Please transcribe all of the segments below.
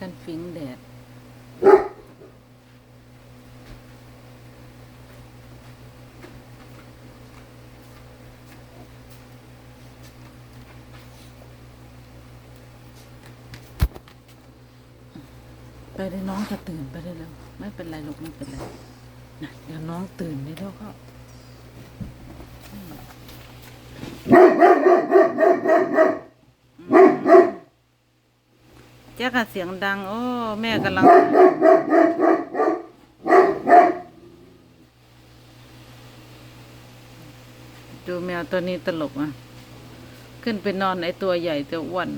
กันฟิงแดด ไปเลยน้องจะตื่นไปเลยแล้ว ไม่เป็นไรลูกไม่เป็นไรนะเดี๋ยวน้องตื่นเดี๋ยวเขา แจ๊กอะเสียงดัง โอ้ แม่กำลัง ดูแมวตัวนี้ตลกอะ ขึ้นไปนอนไอตัวใหญ่ตัวอ้วน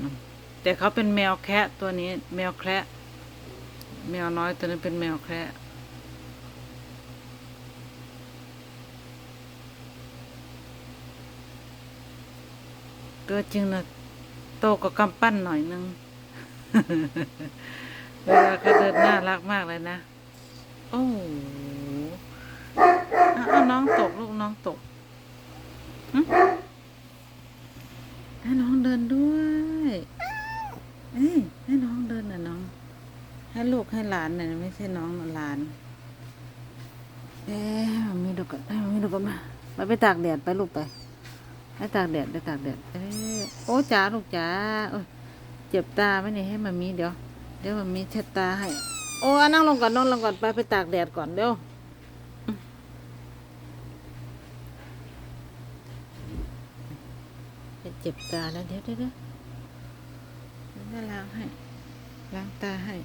แต่เขาเป็นแมวแคะตัวนี้ แมวแคะแมวน้อยตัวนั้เป็นแมวแคะตัวจริงนะโตกว่ากำปั้นหน่อยนึง เวลาเขาเดินน่ารักมากเลยนะ โอ้โหเอาน้องตกลูกน้องตกให้น้องเดินด้วยเอ้ยให้น้องเดินนะน้อง ให้ลูกให้หลานน่ะไม่ใช่น้องหลาน เอ๊ะมีดูกันมีดูก่อนมาไปไปตากแดดไปลูกไปไปตากแดดไปตากแดดเอ้ยโอ้จ๋าลูกจ๋าโอ้ย เจ็บตาไหมเนี่ยให้มามีเดี๋ยว เดี๋ยวมามีเช็ดตาให้ โอ้นั่งลงก่อนนั่งลงก่อนไปไปตากแดดก่อนเดี๋ยวเจ็บตาแล้วเดี๋ยวเดี๋ยวเดี๋ยวล้างให้ ล้างตาให้